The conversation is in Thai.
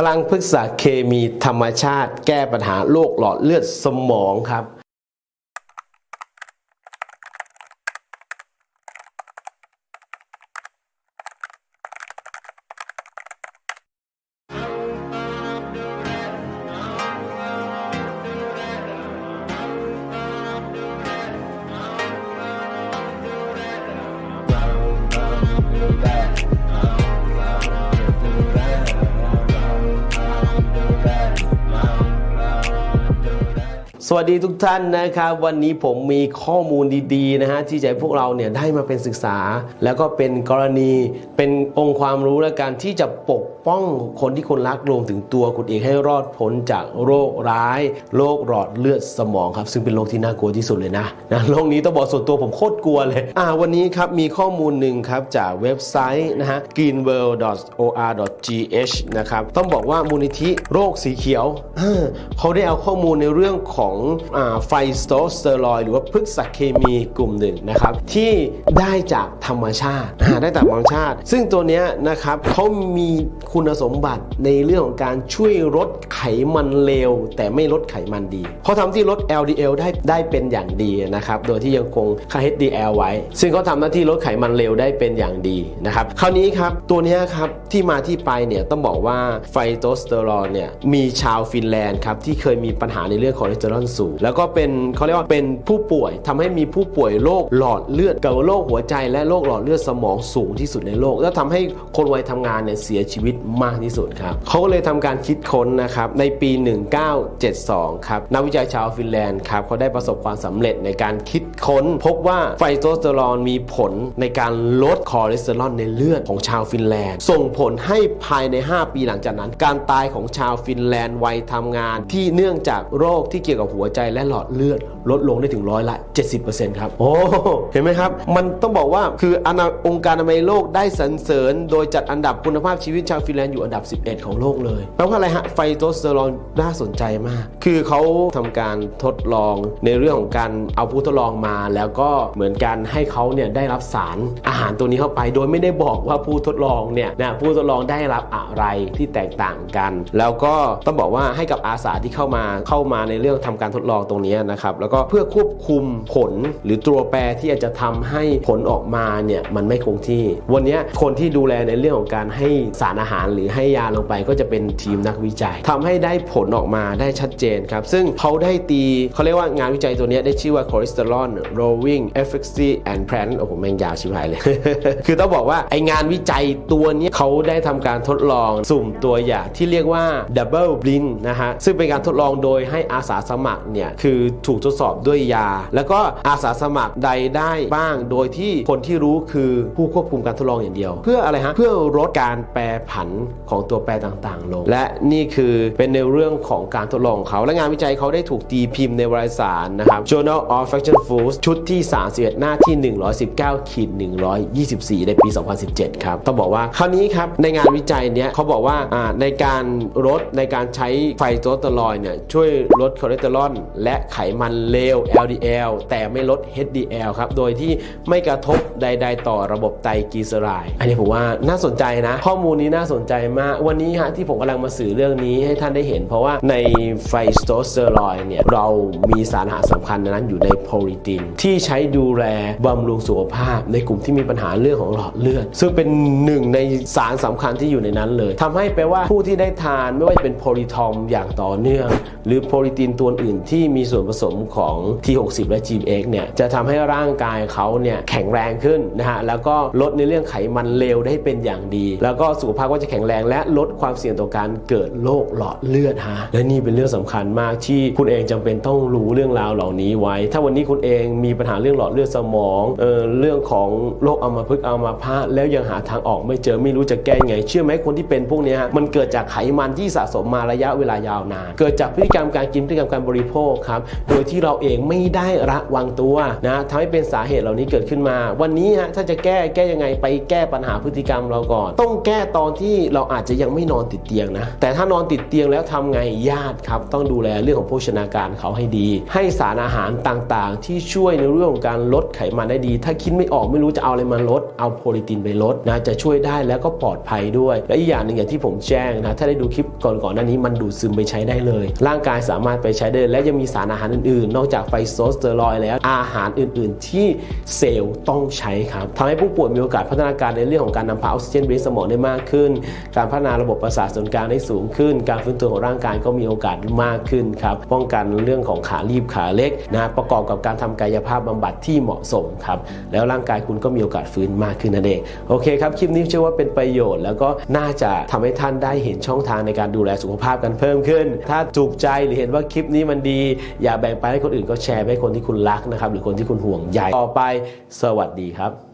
พลังพฤกษาเคมีธรรมชาติ แก้ปัญหาโรคหลอดเลือดสมองครับ สวัสดีทุกท่านนะครับ วันนี้ผมมีข้อมูลดีๆนะฮะที่จะให้พวกเราเนี่ยได้มาเป็นศึกษา แล้วก็เป็นกรณีเป็นองค์ความรู้และการที่จะปก ป้องคนที่คนรักรวมถึงตัวคุณเองให้รอดพ้นจากโรคร้าย โรคหลอดเลือดสมองครับ ซึ่งเป็นโรคที่น่ากลัวที่สุดเลยนะนะโรคนี้ต้องบอกส่วนตัวผมโคตรกลัวเลย อ่าวันนี้ครับมีข้อมูลหนึ่งครับจากเว็บไซต์นะฮะ greenworld.or.gh นะครับต้องบอกว่ามูลนิธิโรคสีเขียว เขาได้เอาข้อมูลในเรื่องของอไฟสโตสเตอรอยหรือว่าพฤกษเคมีกลุ่มหนึ่งนะครับที่ได้จากธรรมชาติได้จากธรรมชาติ ซึ่งตัวนี้นะครับเขามีคุุณสมบัติในเรื่องของการช่วยลดไขมันเลวแต่ไม่ลดไขมันดีเขาทำที่ลด LDL ได้ได้เป็นอย่างดีนะครับโดยที่ยังคงค่า HDL ไว้ ซึ่งเขาทำหน้าที่ลดไขมันเลวได้เป็นอย่างดีนะครับคราวนี้ครับตัวนี้ครับที่มาที่ไปเนี่ยต้องบอกว่าไฟโตสเตอรอนเนี่ยมีชาวฟินแลนด์ครับที่เคยมีปัญหาในเรื่องคอเลสเตอรอลสูงแล้วก็เป็นเขาเรียกว่าเป็นผู้ป่วยทำให้มีผู้ป่วยโรคหลอดเลือดกับโรคหัวใจและโรคหลอดเลือดสมองสูงที่สุดในโลก แล้วทำให้คนวัยทำงานเนี่ยเสียชีวิตมากที่สุดครับเขาก็เลยทำการคิดค้นนะครับในปี 1972 ครับนักวิจัยชาวฟินแลนด์ครับเขาได้ประสบความสำเร็จในการคิดค้น พบว่าไฟโตสเตอรอนมีผลในการลดคอเลสเตอรอลในเลือดของชาวฟินแลนด์ ส่งผลให้ภายใน 5 ปีหลังจากนั้น การตายของชาวฟินแลนด์วัยทำงาน ที่เนื่องจากโรคที่เกี่ยวกับหัวใจและหลอดเลือด ลดลงได้ถึงร้อยละ 70%ครับโอ้เห็นไหมครับ มันต้องบอกว่าคืออองค์การอนามัยโลกได้สรรเสริญ โดยจัดอันดับคุณภาพชีวิตชาวฟินแลนด์อยู่อันดับ 11 ของโลกเลยแปลว่าอะไรฮะ ไฟโตสเตอรอนน่าสนใจมาก คือเขาทำการทดลองในเรื่องของการเอาผู้ทดลองมา แล้วก็เหมือนกันให้เขาเนี่ยได้รับสารอาหารตัวนี้เข้าไป โดยไม่ได้บอกว่าผู้ทดลองเนี่ยนะผู้ทดลองได้รับอะไรที่แตกต่างกัน แล้วก็ต้องบอกว่าให้กับอาสาที่เข้ามาเข้ามาในเรื่องทำการทดลองตรงนี้นะครับแล้วก็เพื่อควบคุมผลหรือตัวแปรที่อาจจะทำให้ผลออกมาเนี่ยมันไม่คงที่ วันนี้คนที่ดูแลในเรื่องของการให้สารอาหารหรือให้ยาลงไปก็จะเป็นทีมนักวิจัยทำให้ได้ผลออกมาได้ชัดเจนครับ ซึ่งเขาได้ตีเขาเรียกว่างานวิจัยตัวนี้ได้ชื่อว่า cholesterol lowering efficacy and plan โอ้โหแม่งยาวชิบหายเลย คือต้องบอกว่าไองานวิจัยตัวนี้เขาได้ทำการทดลองสุ่มตัวอย่างที่เรียกว่า double blind นะฮะ ซึ่งเป็นการทดลองโดยให้อาสาสมัครเนี่ยคือถูกทดสอบด้วยยา แล้วก็อาสาสมัครใดได้บ้าง โดยที่คนที่รู้คือผู้ควบคุมการทดลองอย่างเดียว เพื่ออะไรฮะ เพื่อลดการแปรผันของตัวแปรต่างๆ ลง และนี่คือเป็นในเรื่องของการทดลองเขา และงานวิจัยเขาได้ถูกตีพิมพ์ในวารสารนะครับ Journal of Fashion Foods ชุดที่ 31 หน้าที่ 119ขีด124 ในปี 2017 ครับ ต้องบอกว่าคราวนี้ครับในงานวิจัยเนี้ยเขาบอกว่าในการลดในการใช้ไฟโตสเตอรอยเนี่ยช่วยลดคอเลสเตอรอลและไขมันเลว LDL แต่ไม่ลด HDL ครับ โดยที่ไม่กระทบใด ๆ ต่อระบบไตรกลีเซอไรด์อันนี้ผมว่าน่าสนใจนะ ข้อมูลนี้น่าสนใจมาก วันนี้ฮะที่ผมกำลังมาสื่อเรื่องนี้ให้ท่านได้เห็น เพราะว่าในไฟสโตสเตอรอยด์เนี่ยเรามีสารอาหารสำคัญนั้นอยู่ในโพลิติน ที่ใช้ดูแลบำรุงสุขภาพ ในกลุ่มที่มีปัญหาเรื่องของหลอดเลือด ซึ่งเป็นหนึ่งในสารสำคัญที่อยู่ในนั้นเลยทำให้แปลว่าผู้ที่ได้ทานไม่ว่าจะเป็นโพลิทอมอย่างต่อเนื่อง หรือโพลิตินตัวอื่นที่มีส่วนผสมของ T60 และ GX เนี่ยจะทำให้ร่างกายเขาเนี่ยแข็งแรงขึ้นนะฮะแล้วก็ลดในเรื่องไขมันเลวได้เป็นอย่างดี แล้วก็สุขภาพก็จะแข็งแรงและลดความเสี่ยงต่อการเกิดโรคหลอดเลือดฮะและนี่เป็นเรื่องสำคัญมากที่คุณเองจำเป็นต้องรู้เรื่องราวเหล่านี้ไว้ ถ้าวันนี้คุณเองมีปัญหาเรื่องหลอดเลือดสมองเออเรื่องของโรคอัมพฤกษ์อัมพาตแล้วยังหาทางออกไม่เจอไม่รู้จะแก้ไง เชื่อไหมคนที่เป็นพวกนี้ฮะมันเกิดจากไขมันที่สะสมมาระยะเวลายาวนาน เกิดจากพฤติกรรมการกินพฤติกรรมการบริโภคครับโดยที่เราเองไม่ได้ระวังตัวนะทำให้เป็นสาเหตุเหล่านี้เกิดขึ้นมา วันนี้ฮะถ้าจะแก้แก้ยังไงไปแก้ปัญหาพฤติกรรมเราก่อน ต้องแก้ตอนที่เราอาจจะยังไม่นอนติดเตียงนะ แต่ถ้านอนติดเตียงแล้วทำไงญาติครับต้องดูแลเรื่องของโภชนาการเขาให้ดี ให้สารอาหารต่างๆ ที่ช่วยในเรื่องของการลดไขมันได้ดี ถ้าคิดไม่ออกไม่รู้จะเอาอะไรมาลด เอาโปรตีนไปลดนะจะช่วยได้แล้วก็ปลอดภัยด้วย และอีกอย่างหนึ่งอย่างที่ผมแจ้งนะถ้าได้ดูคลิปก่อนๆหน้านี้มันดูดซึมไปใช้ได้เลย ร่างกายสามารถไปใช้ได้และยังมีสารอาหารอื่นๆ นอกจากไฟโซสเตอรอยแล้วอาหารอื่นๆ ที่เซลล์ต้องใช้ครับทำให้ผู้ป่วยมีโอกาสพัฒนาการในเรื่องของการนำพาออกซิเจนไปสมองได้มากขึ้นการพัฒนาระบบประสาทส่วนกลางได้สูงขึ้น การฟื้นตัวของร่างกายก็มีโอกาสมากขึ้นครับป้องกันเรื่องของขารีบขาเล็กนะประกอบกับการทำกายภาพบำบัดที่เหมาะสมครับแล้วร่างกายคุณก็มีโอกาสฟื้นมากขึ้นนั่นเองโอเคครับคลิปนี้เชื่อว่าเป็นประโยชน์ แล้วก็น่าจะทำให้ท่านได้เห็นช่องทางในการดูแลสุขภาพกันเพิ่มขึ้น ถ้าถูกใจหรือเห็นว่าคลิปนี้มันดี อย่าแบ่งไปให้คนอื่นก็แชร์ไปให้คนที่คุณรักนะครับหรือคนที่คุณห่วงใยต่อไป สวัสดีครับ